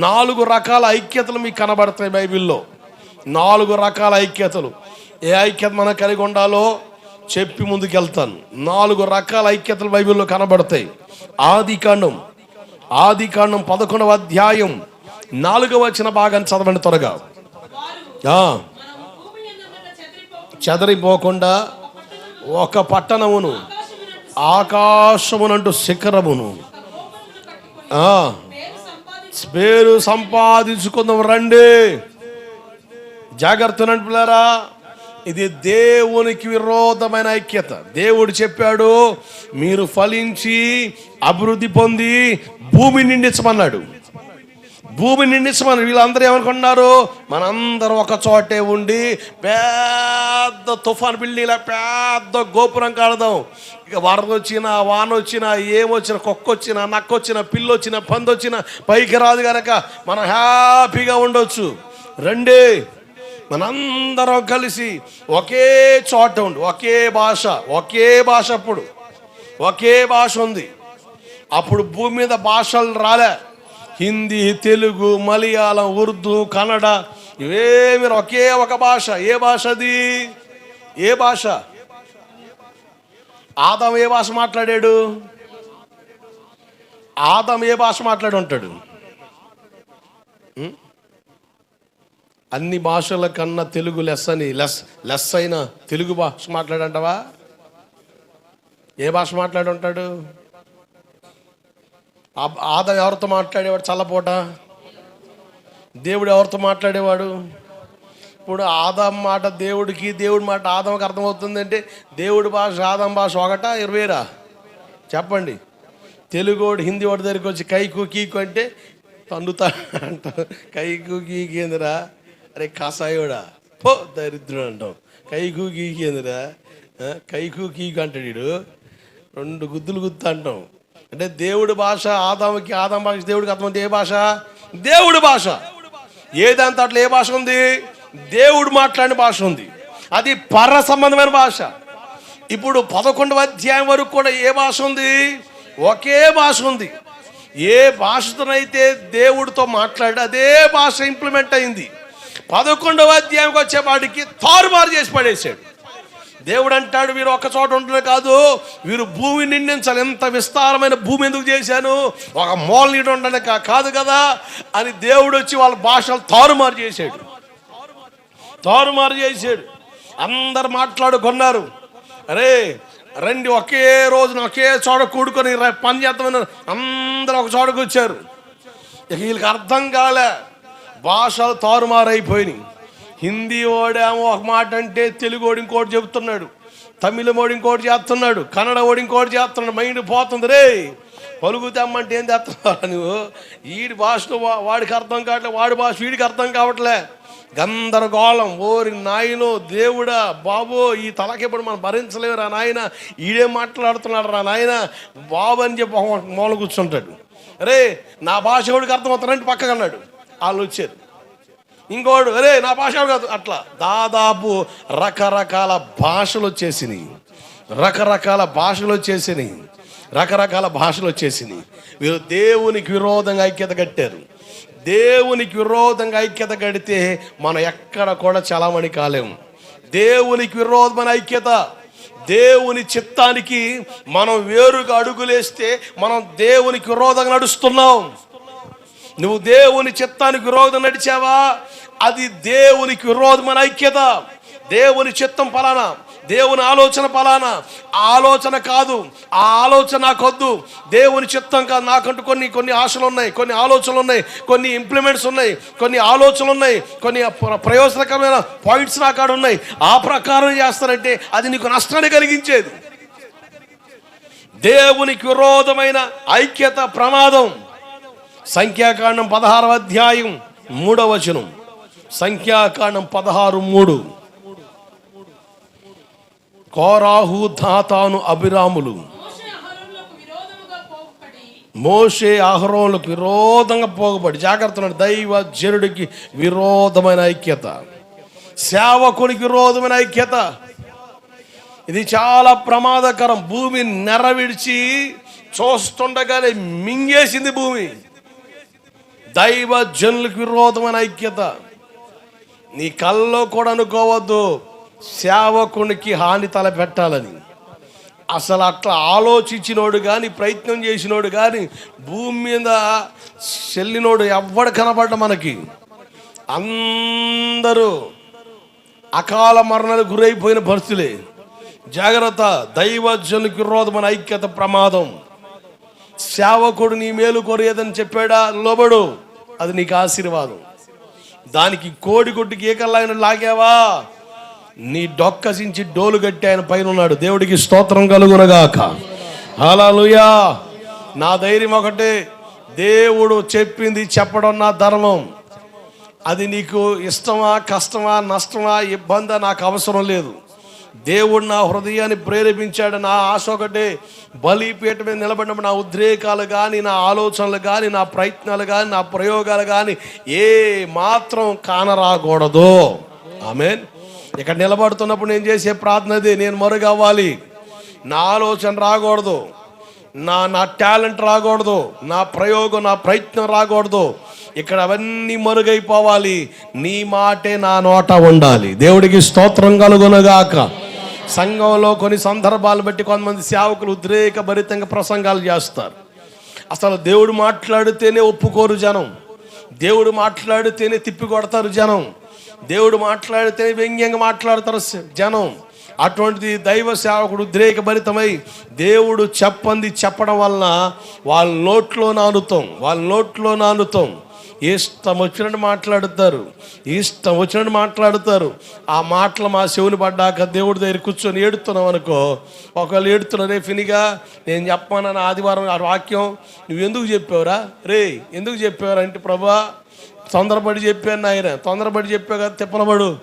నాలుగు రకాల ఐక్యతలు మీకు కనబడతాయి బైబిల్లో. నాలుగు రకాల ఐక్యతలు. ఏ ఐక్యత మనం కలిగి ఉండాలో చెప్పి ముందుకెళ్తాను. నాలుగు రకాల ఐక్యతలు బైబిల్లో కనబడతాయి. ఆది కాండం ఆది కాండం పదకొండవ అధ్యాయం నాలుగవ వచ్చిన భాగాన్ని చదవండి త్వరగా. చెదరిపోకుండా ఒక పట్టణమును ఆకాశమునంటూ శిఖరమును. ఆ, పేరు సంపాదించుకుందాం రండి జాగ్రత్త పిల్లరా ఇది దేవునికి విరోధమైన ఐక్యత. దేవుడు చెప్పాడు మీరు ఫలించి అభివృద్ధి పొంది భూమి నిండించమన్నాడు. భూమి నిండించమని వీళ్ళందరూ ఏమనుకున్నారు మనందరం ఒక చోటే ఉండి పెద్ద తుఫాన్ బిల్డింగ్లా పెద్ద గోపురం కడదాం. ఇక వరద వచ్చినా వాన వచ్చినా ఏమొచ్చినా కుక్కొచ్చినా వచ్చినా పిల్లొచ్చినా పందొచ్చినా పైకి రాదు కనుక మనం హ్యాపీగా ఉండొచ్చు. రండి. మనందరం కలిసి ఒకే చోట ఉండి. ఒకే భాష ఒకే భాష అప్పుడు. ఒకే భాష ఉంది. అప్పుడు భూమి మీద భాషలు రాలే. హిందీ తెలుగు మలయాళం ఉర్దూ కన్నడ ఇవేమి ఒకే ఒక భాష. ఏ భాష అది ఏ భాష? ఆదం ఏ భాష మాట్లాడాడు? ఆదం ఏ భాష మాట్లాడి ఉంటాడు? అన్ని భాషల కన్నా తెలుగు లెస్ అని లెస్ లెస్ అయిన తెలుగు భాష మాట్లాడంటావా? ఏ భాష మాట్లాడు ఉంటాడు? ఆద ఎవరితో మాట్లాడేవాడు? చల్లపోట. దేవుడు ఎవరితో మాట్లాడేవాడు? ఇప్పుడు ఆదాం మాట దేవుడికి దేవుడి మాట ఆదాంకి అర్థమవుతుంది అంటే దేవుడి భాష ఆదాం భాష ఒకటా ఇరవైరా? చెప్పండి. తెలుగోడు హిందీ వాడి దగ్గరికి వచ్చి కైకు కీకు అంటే తండుతా అంట కైకు కీకేందిరా అరే కాసాయోడా? పో దరిద్రుడు అంటాం కైకు కీకేందిరా కైకు కీకు అంటాడు వీడు. రెండు గుద్దులు గుద్దు అంటాం అంటే దేవుడి భాష ఆదాముకి ఆదాం భాష దేవుడికి అర్థమైంది ఏ భాష? దేవుడి భాష. ఏ దాని ఏ భాష ఉంది? దేవుడు మాట్లాడిన భాష ఉంది. అది పర సంబంధమైన భాష. ఇప్పుడు పదకొండవ అధ్యాయం వరకు కూడా ఏ భాష ఉంది? ఒకే భాష ఉంది. ఏ భాషతోనైతే దేవుడితో మాట్లాడి అదే భాష ఇంప్లిమెంట్ అయింది. పదకొండవ అధ్యాయంకి వచ్చేపాటికి తారుమారు చేసి పడేశాడు. దేవుడు అంటాడు వీరు ఒక చోట ఉండడం కాదు. వీరు భూమి నిండించాలి. ఎంత విస్తారమైన భూమి ఎందుకు చేశాను? ఒక మూల నీడ ఉండడానికి కాదు కదా? అని దేవుడు వచ్చి వాళ్ళ భాషలు తారుమారు చేశాడు. తారుమారు చేశాడు. అందరు మాట్లాడుకున్నారు. అరే రండి ఒకే రోజున ఒకే చోట కూడుకొని పని చేద్దామని అందరూ ఒక చోటకు వచ్చారు. ఇక వీళ్ళకి అర్థం కాలే. భాషలు తారుమారైపోయినాయి. హిందీ ఓడేమో ఒక మాట అంటే తెలుగు ఓడి ఇంకోటి చెబుతున్నాడు తమిళమోడు ఇంకోటి చేస్తున్నాడు కన్నడ ఓడి ఇంకోటి చేస్తున్నాడు మైండ్ పోతుంది రే. పలుగు ఏం చేస్తున్నావు నువ్వు? వీడి భాషలో వా- వాడికి అర్థం కావట్లే వాడి భాష వీడికి అర్థం కావట్లే. గందరగోళం ఓరి నాయనో దేవుడా బాబో ఈ తలకెప్పుడు మనం భరించలేము రా నాయన? ఈడే మాట్లాడుతున్నాడు రా నాయన. బాబు అని చెప్పి ఒక మూల కూర్చుంటాడు. అరే నా భాష వాడికి అర్థమవుతానంటే పక్కకు అన్నాడు. వాళ్ళు వచ్చారు. ఇంకోడు అరే నా భాష కాదు? అట్లా. దాదాపు రకరకాల భాషలు వచ్చేసినాయి. రకరకాల భాషలు వచ్చేసినాయి. రకరకాల భాషలు వచ్చేసినాయి. వీరు దేవునికి విరోధంగా ఐక్యత కట్టారు. దేవునికి విరోధంగా ఐక్యత కడితే మనం ఎక్కడ కూడా చలామణి కాలేము. దేవునికి విరోధమైన ఐక్యత. దేవుని చిత్తానికి మనం వేరుగా అడుగులేస్తే మనం దేవునికి విరోధంగా నడుస్తున్నాం. నువ్వు దేవుని చిత్తానికి విరోధం నడిచావా? అది దేవునికి విరోధమైన ఐక్యత. దేవుని చిత్తం పలానా? దేవుని ఆలోచన పలానా? ఆలోచన కాదు. ఆ ఆలోచన నాకొద్దు. దేవుని చిత్తం కాదు. నాకంటూ కొన్ని కొన్ని ఆశలు ఉన్నాయి కొన్ని ఆలోచనలు ఉన్నాయి కొన్ని ఇంప్లిమెంట్స్ ఉన్నాయి కొన్ని ఆలోచనలు ఉన్నాయి కొన్ని ప్ర- ప్రయోజనకరమైన పాయింట్స్ నా కాడ ఉన్నాయి. ఆ ప్రకారం చేస్తానంటే అది నీకు నష్టాన్ని కలిగించేది. దేవునికి విరోధమైన ఐక్యత ప్రమాదం. సంఖ్యాకాండం పదహారవ అధ్యాయం మూడవ వచనం. సంఖ్యాకాండం పదహారు మూడు. కోరాహు ధాతాను అభిరాములు. మోషే అహరోనులకు విరోధంగా పోగబడి జాగ్రత్త దైవ జనుడికి విరోధమైన ఐక్యత. సేవకునికి విరోధమైన ఐక్యత. ఇది చాలా ప్రమాదకరం. భూమి నెరవిడిచి చూస్తుండగానే మింగేసింది భూమి. దైవ జనులకు విరోధమైన ఐక్యత. నీ కళ్ళలో కూడా అనుకోవద్దు. సేవకునికి హాని తలపెట్టాలని. అసలు అట్లా ఆలోచించినోడు కానీ ప్రయత్నం చేసినోడు కానీ భూమి మీద చెల్లినోడు ఎవ్వడు కనబడ్డ మనకి. అందరూ అకాల మరణాలు గురైపోయిన పరిస్థితులే. జాగ్రత్త దైవజనుకి విరోధమైన ఐక్యత ప్రమాదం. సేవకుడు నీ మేలు కోరేదని చెప్పాడా? లోబడు. అది నీకు ఆశీర్వాదం. దానికి కోడి కొట్టుకి ఏకల్లాగిన లాగావా? నీ డొక్కసించి డోలు కట్టి ఆయన పైన ఉన్నాడు దేవుడికి స్తోత్రం కలుగునగాక. హల్లెలూయా. నా ధైర్యం ఒకటే. దేవుడు చెప్పింది చెప్పడం నా ధర్మం. అది నీకు ఇష్టమా కష్టమా నష్టమా ఇబ్బందా నాకు అవసరం లేదు. దేవుడు నా హృదయాన్ని ప్రేరేపించాడు నా ఆశ ఒకటే. బలిపీఠ మీద నిలబడినప్పుడు నా ఉద్రేకాలు కానీ నా ఆలోచనలు కానీ నా ప్రయత్నాలు కానీ నా ప్రయోగాలు కానీ ఏ మాత్రం కానరాకూడదు. ఆమె ఇక్కడ నిలబడుతున్నప్పుడు నేను చేసే ప్రార్థన నేను మరుగవ్వాలి. నా ఆలోచన రాకూడదు. నా నా టాలెంట్ రాకూడదు. నా ప్రయోగం నా ప్రయత్నం రాకూడదు. ఇక్కడ అవన్నీ మరుగైపోవాలి. నీ మాటే నా నోట ఉండాలి. దేవుడికి స్తోత్రం కలుగునగాక. సంఘంలో కొన్ని సందర్భాలు బట్టి కొంతమంది సేవకులు ఉద్రేక భరితంగా ప్రసంగాలు చేస్తారు. అసలు దేవుడు మాట్లాడితేనే ఒప్పుకోరు జనం. దేవుడు మాట్లాడితేనే తిప్పి కొడతారు జనం. దేవుడు మాట్లాడితేనే వ్యంగ్యంగా మాట్లాడతారు జనం. అటువంటిది దైవ సేవకుడు ఉద్రేకభరితమై దేవుడు చెప్పంది చెప్పడం వలన వాళ్ళ నోట్లో నానుతాం. వాళ్ళ నోట్లో నానుతాం. ఇష్టం వచ్చినట్టు మాట్లాడుతారు. ఇష్టం వచ్చినట్టు మాట్లాడుతారు. ఆ మాటలు మా చెవులు పడ్డాక దేవుడి దగ్గర కూర్చొని ఏడుతున్నాం అనుకో ఒకవేళ ఏడుతున్నా ఫినిగా నేను చెప్పానని ఆదివారం ఆ వాక్యం నువ్వు ఎందుకు చెప్పావురా? రే ఎందుకు చెప్పావురా అంటే ప్రభా తొందరపడి చెప్పాను ఆయన తొందరపడి చెప్పావు కదా తిప్పలబడు.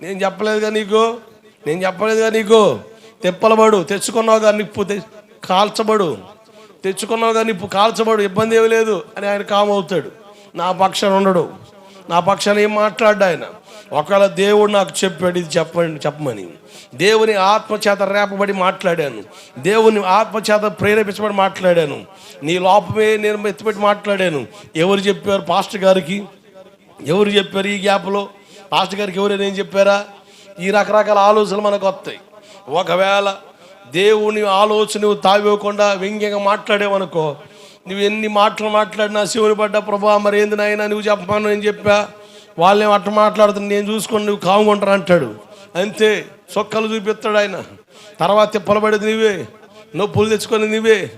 నేను చెప్పలేదుగా నీకు నేను చెప్పలేదుగా నీకు. తిప్పలబడు తెచ్చుకున్నావుగా నిప్పు తె- కాల్చబడు. తెచ్చుకున్నావుగా నిప్పు కాల్చబడు ఇబ్బంది ఏమి లేదు అని ఆయన కామవుతాడు. నా పక్షాన ఉండడు. నా పక్షాన ఏం మాట్లాడ్డా ఆయన? ఒకవేళ దేవుడు నాకు చెప్పాడు ఇది చెప్పండి చెప్పమని. దేవుని ఆత్మచేత రేపబడి మాట్లాడాను. దేవుని ఆత్మచేత ప్రేరేపించబడి మాట్లాడాను. నీ లోపమే నేను ఎత్తిపెట్టి మాట్లాడాను. ఎవరు చెప్పారు పాస్టర్ గారికి? ఎవరు చెప్పారు ఈ గ్యాప్లో? పాస్టర్ గారికి ఎవరైనా ఏం చెప్పారా? ఈ రకరకాల ఆలోచనలు మనకు వస్తాయి. ఒకవేళ దేవుని ఆలోచన నువ్వు తావివ్వకుండా వ్యంగ్యంగా మాట్లాడేవనుకో నువ్వు ఎన్ని మాటలు మాట్లాడినా శివుని పడ్డ ప్రభా మరి ఏంది నాయనా నువ్వు చెప్పమాను? నేను చెప్పా. వాళ్ళేం అట్ట మాట్లాడుతున్నా నేను చూసుకొని నువ్వు కాముకుంటారు అంటాడు. అంతే చొక్కలు చూపిస్తాడు ఆయన. తర్వాత తిప్పలబడేది నువ్వే నొప్పులు తెచ్చుకొని నువ్వే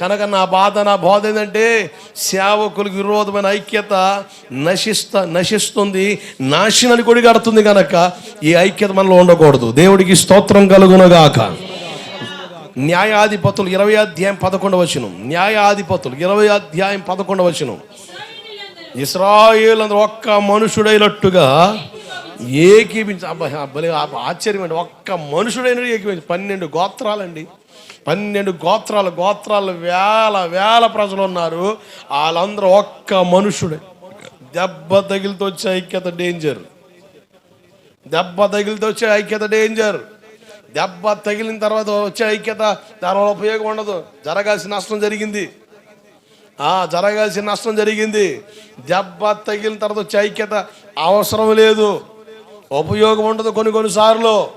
కనుక నా బాధ నా బోధ ఏంటంటే సేవకులకు విరోధమైన ఐక్యత నశిస్త నశిస్తుంది నాశనాన్ని కొడిగడుతుంది కనుక ఈ ఐక్యత మనలో ఉండకూడదు. దేవుడికి స్తోత్రం కలుగునగాక. న్యాయాధిపతులు ఇరవై అధ్యాయం పదకొండవ వచనం. న్యాయాధిపతులు ఇరవై అధ్యాయం పదకొండవ వచనం. ఇశ్రాయేలీయులందరూ ఇస్రాయేల్ అందరూ ఒక్క మనుషుడైనట్టుగా ఏకీపించి అబ్బాయి ఆశ్చర్యం అండి. ఒక్క మనుషుడైన ఏకీపించి పన్నెండు గోత్రాలండి. పన్నెండు గోత్రాలు గోత్రాలు వేల వేల ప్రజలు ఉన్నారు. వాళ్ళందరూ ఒక్క మనుషుడే. దెబ్బ తగిలితో వచ్చే ఐక్యత డేంజర్ దెబ్బ తగిలితో వచ్చే ఐక్యత డేంజర్ దెబ్బ తగిలిన తర్వాత వచ్చే ఐక్యత దానివల్ల ఉపయోగం ఉండదు. జరగాల్సిన నష్టం జరిగింది. ఆ జరగాల్సిన నష్టం జరిగింది. దెబ్బ తగిలిన తర్వాత వచ్చే ఐక్యత అవసరం లేదు. ఉపయోగం ఉండదు కొన్ని కొన్నిసార్లు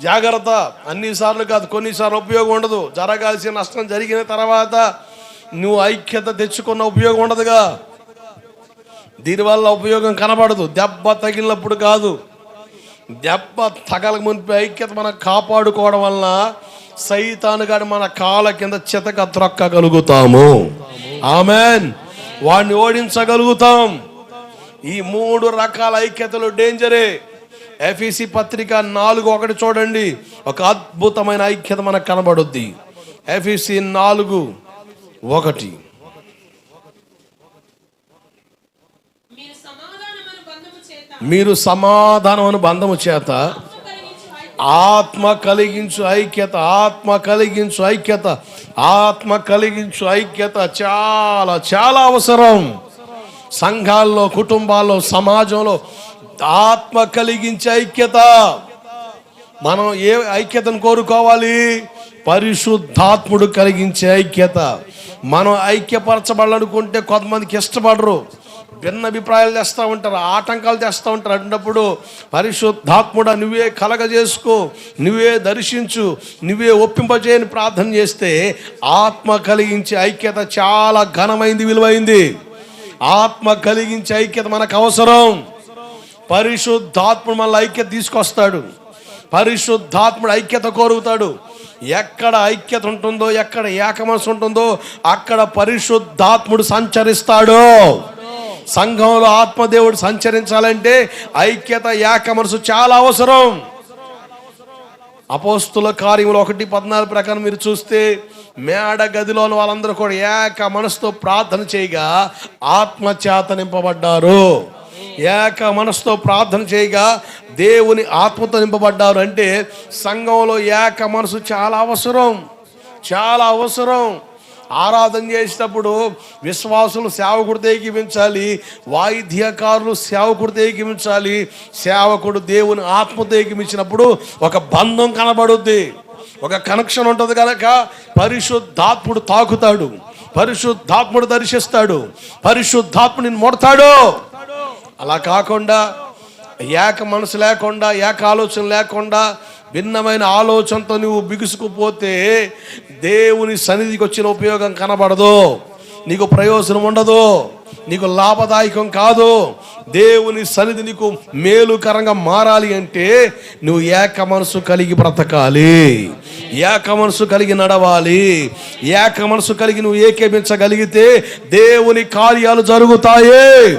జాగ్రత్త. అన్ని సార్లు కాదు కొన్నిసార్లు ఉపయోగం ఉండదు. జరగాల్సిన నష్టం జరిగిన తర్వాత నువ్వు ఐక్యత తెచ్చుకున్న ఉపయోగం ఉండదుగా. దీనివల్ల ఉపయోగం కనబడదు. దెబ్బ తగిలినప్పుడు కాదు. దెబ్బ తగలక మునిపి ఐక్యత మనం కాపాడుకోవడం వలన సైతాను గాని మన కాళ్ళ కింద చితక త్రొక్కగలుగుతాము. ఆమెన్. వాడిని ఓడించగలుగుతాం. ఈ మూడు రకాల ఐక్యతలు డేంజరే. ఎఫీసి పత్రిక నాలుగు ఒకటి చూడండి. ఒక అద్భుతమైన ఐక్యత మనకు కనబడుద్ది. ఎఫీసి నాలుగు ఒకటి మీరు సమాధానమైన మీరు సమాధానం మీరు బంధము చేత ఆత్మ కలిగించు ఐక్యత ఆత్మ కలిగించు ఐక్యత ఆత్మ కలిగించు ఐక్యత చాలా చాలా అవసరం. సంఘాల్లో కుటుంబాల్లో సమాజంలో ఆత్మ కలిగించే ఐక్యత. మనం ఏ ఐక్యతను కోరుకోవాలి? పరిశుద్ధాత్ముడు కలిగించే ఐక్యత. మనం ఐక్యపరచబడాలనుకుంటే కొంతమందికి ఇష్టపడరు. భిన్న అభిప్రాయాలు తెస్తూ ఉంటారు ఆటంకాలు తెస్తూ ఉంటారు. అన్నప్పుడు పరిశుద్ధాత్ముడ నువ్వే కలగజేసుకో నువ్వే దర్శించు నువ్వే ఒప్పింపజేయని ప్రార్థన చేస్తే ఆత్మ కలిగించే ఐక్యత చాలా ఘనమైంది విలువైంది. ఆత్మ కలిగించే ఐక్యత మనకు అవసరం. పరిశుద్ధాత్ముడు మళ్ళీ ఐక్యత తీసుకొస్తాడు. పరిశుద్ధాత్ముడు ఐక్యత కోరుతాడు. ఎక్కడ ఐక్యత ఉంటుందో ఎక్కడ ఏకమనసు ఉంటుందో అక్కడ పరిశుద్ధాత్ముడు సంచరిస్తాడు. సంఘంలో ఆత్మదేవుడు సంచరించాలంటే ఐక్యత ఏకమనసు చాలా అవసరం. అపోస్తుల కార్యములు ఒకటి పద్నాలుగు ప్రకారం మీరు చూస్తే మేడ గదిలోని వాళ్ళందరూ కూడా ఏక మనసుతో ప్రార్థన చేయగా ఆత్మ చేత నింపబడ్డారు. ఏక మనసుతో ప్రార్థన చేయగా దేవుని ఆత్మతో నింపబడ్డారు అంటే సంఘంలో ఏక మనసు చాలా అవసరం. చాలా అవసరం. ఆరాధన చేసేటప్పుడు విశ్వాసులు సేవకుడు ఏకీపించాలి వాయిద్యకారులు సేవకుడు ఏకీపించాలి సేవకుడు దేవుని ఆత్మతో ఏకీపించినప్పుడు ఒక బంధం కనబడుద్ది. ఒక కనెక్షన్ ఉంటుంది కనుక పరిశుద్ధాత్ముడు తాకుతాడు. పరిశుద్ధాత్ముడు దర్శిస్తాడు. పరిశుద్ధాత్ముడిని ముడతాడు. అలా కాకుండా ఏక మనసు లేకుండా ఏక ఆలోచన లేకుండా భిన్నమైన ఆలోచనతో నువ్వు బిగుసుకుపోతే దేవుని సన్నిధికి వచ్చిన ఉపయోగం కనబడదు. నీకు ప్రయోజనం ఉండదు. నీకు లాభదాయకం కాదు. దేవుని సన్నిధి నీకు మేలుకరంగా మారాలి అంటే నువ్వు ఏక మనసు కలిగి బ్రతకాలి. ఏక మనసు కలిగి నడవాలి. ఏక మనసు కలిగి నువ్వు ఏకేమించగలిగితే దేవుని కార్యాలు జరుగుతాయి.